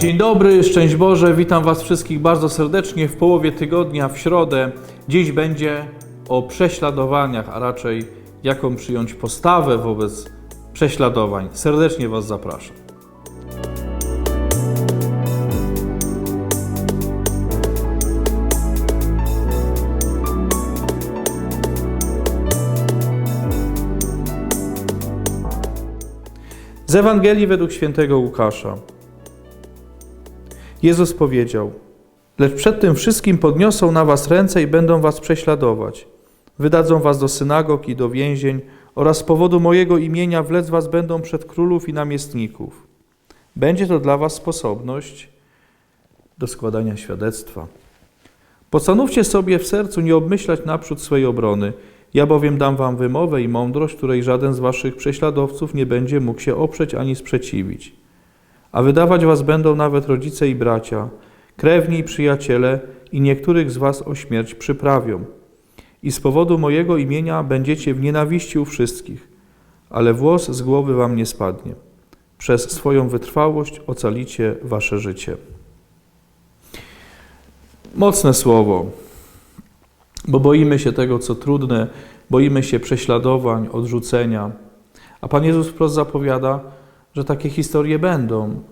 Dzień dobry, szczęść Boże, witam Was wszystkich bardzo serdecznie w połowie tygodnia, w środę. Dziś będzie o prześladowaniach, a raczej jaką przyjąć postawę wobec prześladowań. Serdecznie Was zapraszam. Z Ewangelii według świętego Łukasza. Jezus powiedział: Lecz przed tym wszystkim podniosą na was ręce i będą was prześladować. Wydadzą was do synagog i do więzień oraz z powodu mojego imienia wlec was będą przed królów i namiestników. Będzie to dla was sposobność do składania świadectwa. Postanówcie sobie w sercu nie obmyślać naprzód swej obrony. Ja bowiem dam wam wymowę i mądrość, której żaden z waszych prześladowców nie będzie mógł się oprzeć ani sprzeciwić. A wydawać was będą nawet rodzice i bracia, krewni i przyjaciele, i niektórych z was o śmierć przyprawią. I z powodu mojego imienia będziecie w nienawiści u wszystkich, ale włos z głowy wam nie spadnie. Przez swoją wytrwałość ocalicie wasze życie. Mocne słowo, bo boimy się tego, co trudne, boimy się prześladowań, odrzucenia. A Pan Jezus wprost zapowiada, że takie historie będą.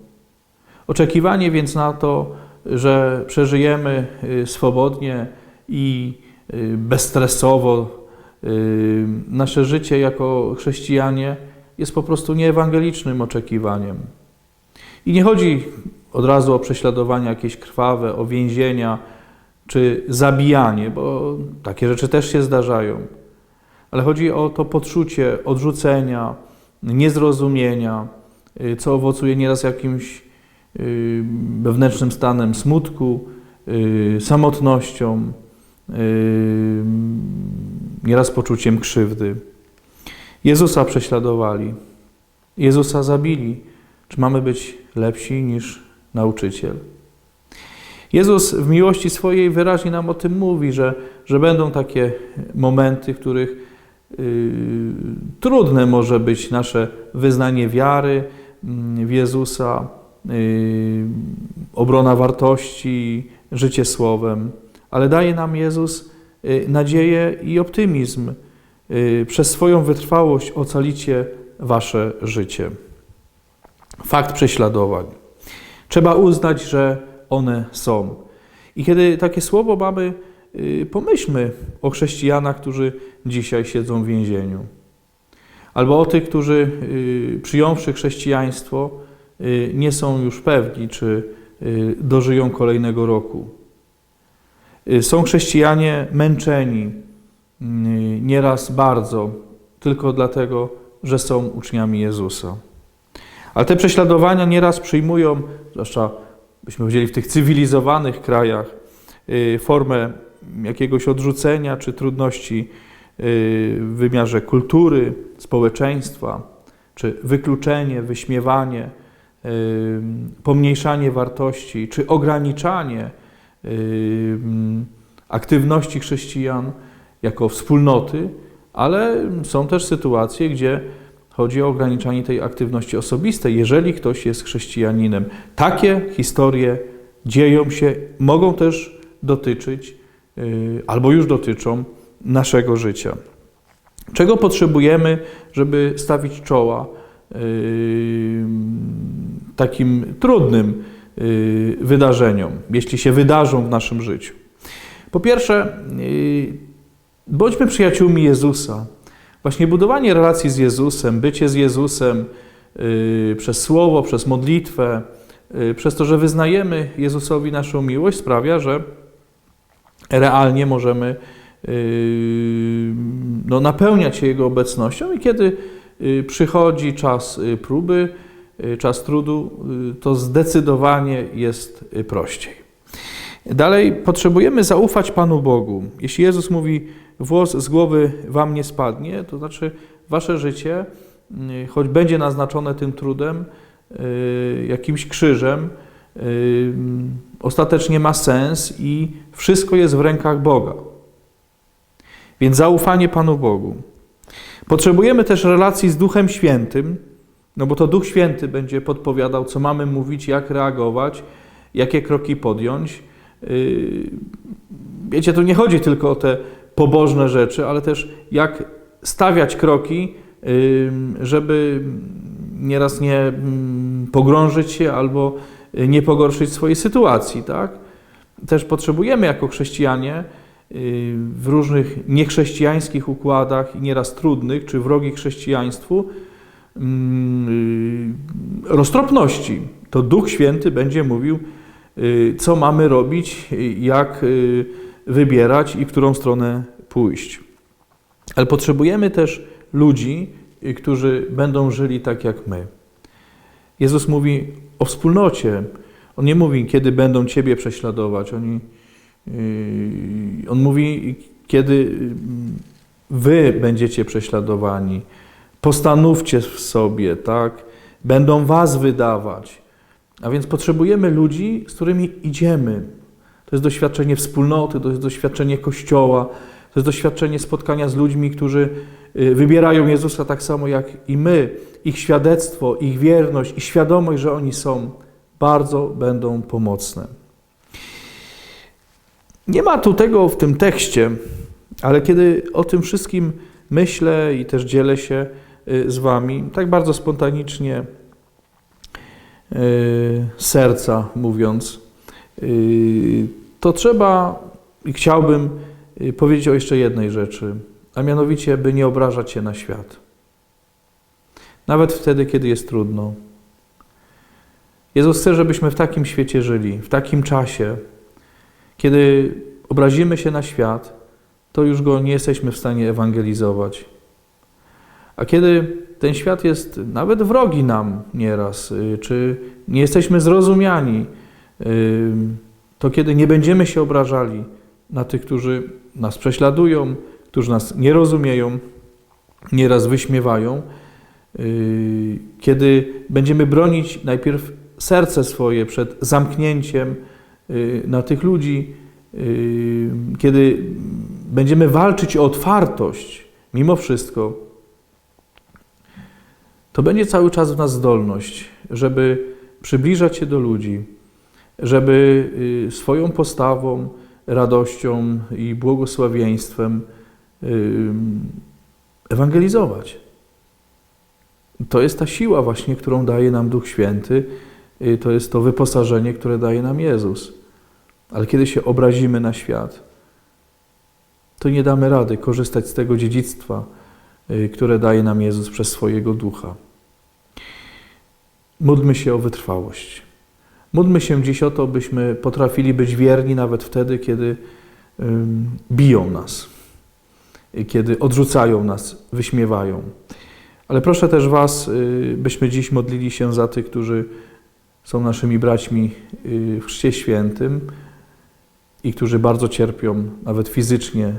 Oczekiwanie więc na to, że przeżyjemy y, swobodnie i y, bezstresowo y, nasze życie jako chrześcijanie, jest po prostu nieewangelicznym oczekiwaniem. I nie chodzi od razu o prześladowania jakieś krwawe, o więzienia czy zabijanie, bo takie rzeczy też się zdarzają. Ale chodzi o to poczucie odrzucenia, niezrozumienia, co owocuje nieraz jakimś y, wewnętrznym stanem smutku, y, samotnością, nieraz poczuciem krzywdy. Jezusa prześladowali, Jezusa zabili. Czy mamy być lepsi niż nauczyciel? Jezus w miłości swojej wyraźnie nam o tym mówi, że, że będą takie momenty, w których yy, trudne może być nasze wyznanie wiary w Jezusa, yy, obrona wartości, życie słowem, ale daje nam Jezus yy, nadzieję i optymizm. Yy, przez swoją wytrwałość ocalicie wasze życie. Fakt prześladowań. Trzeba uznać, że one są. I kiedy takie słowo mamy, y, pomyślmy o chrześcijanach, którzy dzisiaj siedzą w więzieniu. Albo o tych, którzy y, przyjąwszy chrześcijaństwo, y, nie są już pewni, czy dożyją kolejnego roku. Są chrześcijanie męczeni, nieraz bardzo, tylko dlatego, że są uczniami Jezusa. Ale te prześladowania nieraz przyjmują, zwłaszcza byśmy powiedzieli w tych cywilizowanych krajach, formę jakiegoś odrzucenia czy trudności w wymiarze kultury, społeczeństwa, czy wykluczenie, wyśmiewanie, pomniejszanie wartości, czy ograniczanie aktywności chrześcijan jako wspólnoty, ale są też sytuacje, gdzie chodzi o ograniczanie tej aktywności osobistej, jeżeli ktoś jest chrześcijaninem. Takie historie dzieją się, mogą też dotyczyć, albo już dotyczą naszego życia. Czego potrzebujemy, żeby stawić czoła yy, takim trudnym yy, wydarzeniom, jeśli się wydarzą w naszym życiu? Po pierwsze, bądźmy przyjaciółmi Jezusa. Właśnie budowanie relacji z Jezusem, bycie z Jezusem yy, przez słowo, przez modlitwę, yy, przez to, że wyznajemy Jezusowi naszą miłość, sprawia, że realnie możemy yy, no, napełniać się Jego obecnością i kiedy yy, przychodzi czas yy, próby, yy, czas trudu, to zdecydowanie jest prościej. Dalej potrzebujemy zaufać Panu Bogu. Jeśli Jezus mówi, włos z głowy wam nie spadnie, to znaczy wasze życie, choć będzie naznaczone tym trudem, jakimś krzyżem, ostatecznie ma sens i wszystko jest w rękach Boga. Więc zaufanie Panu Bogu. Potrzebujemy też relacji z Duchem Świętym, No bo to Duch Święty będzie podpowiadał, co mamy mówić, jak reagować, jakie kroki podjąć. Yy, Wiecie, tu nie chodzi tylko o te pobożne rzeczy, ale też jak stawiać kroki, yy, żeby nieraz nie mm, pogrążyć się albo nie pogorszyć swojej sytuacji, tak? Też potrzebujemy jako chrześcijanie w różnych niechrześcijańskich układach i nieraz trudnych czy wrogich chrześcijaństwu mm, yy, roztropności. To Duch Święty będzie mówił, yy, co mamy robić, jak wybierać i w którą stronę pójść. Ale potrzebujemy też ludzi, którzy będą żyli tak jak my. Jezus mówi o wspólnocie. On nie mówi, kiedy będą Ciebie prześladować. Oni, on mówi, kiedy yy, Wy będziecie prześladowani. Postanówcie w sobie, tak? Będą Was wydawać. A więc potrzebujemy ludzi, z którymi idziemy. To jest doświadczenie wspólnoty, to jest doświadczenie Kościoła, to jest doświadczenie spotkania z ludźmi, którzy yy, wybierają Jezusa tak samo jak i my. Ich świadectwo, ich wierność i świadomość, że oni są, bardzo będą pomocne. Nie ma tu tego w tym tekście, ale kiedy o tym wszystkim myślę i też dzielę się y, z Wami, tak bardzo spontanicznie, y, serca mówiąc, y, to trzeba i chciałbym powiedzieć o jeszcze jednej rzeczy, a mianowicie, by nie obrażać się na świat. Nawet wtedy, kiedy jest trudno. Jezus chce, żebyśmy w takim świecie żyli, w takim czasie, kiedy obrazimy się na świat, to już go nie jesteśmy w stanie ewangelizować. A kiedy ten świat jest nawet wrogi nam nieraz, czy nie jesteśmy zrozumiani, to kiedy nie będziemy się obrażali na tych, którzy nas prześladują, którzy nas nie rozumieją, nieraz wyśmiewają, kiedy będziemy bronić najpierw serce swoje przed zamknięciem na tych ludzi, kiedy będziemy walczyć o otwartość, mimo wszystko, to będzie cały czas w nas zdolność, żeby przybliżać się do ludzi, żeby swoją postawą, radością i błogosławieństwem ewangelizować. To jest ta siła właśnie, którą daje nam Duch Święty, to jest to wyposażenie, które daje nam Jezus. Ale kiedy się obrazimy na świat, to nie damy rady korzystać z tego dziedzictwa, które daje nam Jezus przez swojego ducha. Módlmy się o wytrwałość. Módlmy się dziś o to, byśmy potrafili być wierni nawet wtedy, kiedy biją nas, kiedy odrzucają nas, wyśmiewają. Ale proszę też Was, byśmy dziś modlili się za tych, którzy są naszymi braćmi w Chrzcie Świętym i którzy bardzo cierpią, nawet fizycznie,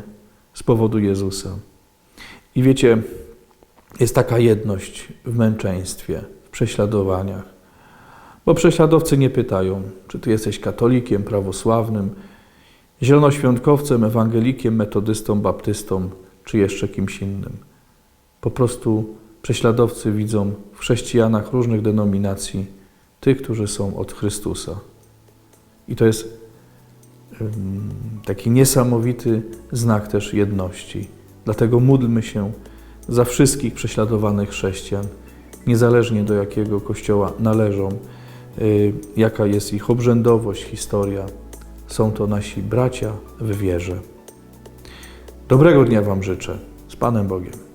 z powodu Jezusa. I wiecie, jest taka jedność w męczeństwie, w prześladowaniach. Bo prześladowcy nie pytają, czy ty jesteś katolikiem, prawosławnym, zielonoświątkowcem, ewangelikiem, metodystą, baptystą, czy jeszcze kimś innym. Po prostu prześladowcy widzą w chrześcijanach różnych denominacji tych, którzy są od Chrystusa. I to jest taki niesamowity znak też jedności. Dlatego módlmy się za wszystkich prześladowanych chrześcijan, niezależnie do jakiego kościoła należą, y, jaka jest ich obrzędowość, historia. Są to nasi bracia w wierze. Dobrego dnia Wam życzę. Z Panem Bogiem.